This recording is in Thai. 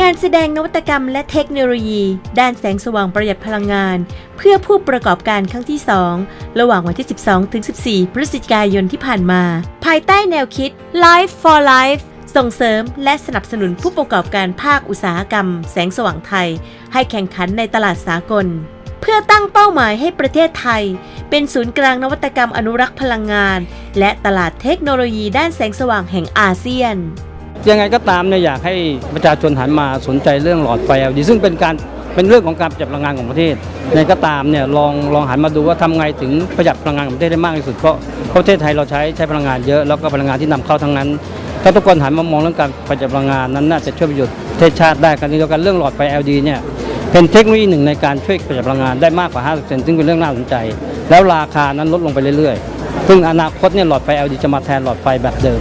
งานแสดงนวัตกรรมและเทคโนโลยี ด้านแสงสว่างประหยัดพลังงาน เพื่อผู้ประกอบการครั้งที่ 2 ระหว่างวันที่ 12 ถึง 14 พฤศจิกายนที่ผ่านมา ภายใต้แนวคิด Life for Life ส่งเสริมและสนับสนุนผู้ประกอบการภาคอุตสาหกรรม แสงสว่างไทย ให้แข่งขันในตลาดสากล เพื่อตั้งเป้าหมายให้ประเทศไทย เป็นศูนย์กลางนวัตกรรมอนุรักษ์พลังงาน และตลาดเทคโนโลยีด้านแสงสว่างแห่งอาเซียน ยังไงก็ตามเนี่ยอยากให้ประชาชนหันมาสนใจเรื่องหลอดไฟ LED ซึ่งเป็นการเป็นเรื่องของการประหยัดพลังงานของประเทศยังไงก็ตามเนี่ยลองลองหันมาดูว่าทำไงถึงประหยัดพลังงานของประเทศได้มากที่สุดเพราะเพราประเทศไทยเราใช้ใช้พลังงานเยอะแล้วก็พลังงานที่นำเข้าทั้งนั้น ถ้าทุกคนหันมามองเรื่องการประหยัดพลังงานนั้นน่าจะช่วยประโยชน์ประเทศชาติได้กันนี้เดียวกันเรื่องหลอดไฟ LED เนี่ยเป็นเทคโนโลยีหนึ่งในการช่วยประหยัดพลังงานได้มากกว่า 50%ซึ่งเป็นเรื่องน่าสนใจ แล้วราคานั้นลดลงไปเรื่อยๆ ซึ่งอนาคตเนี่ยหลอดไฟ LED จะมาแทนหลอดไฟแบบเดิม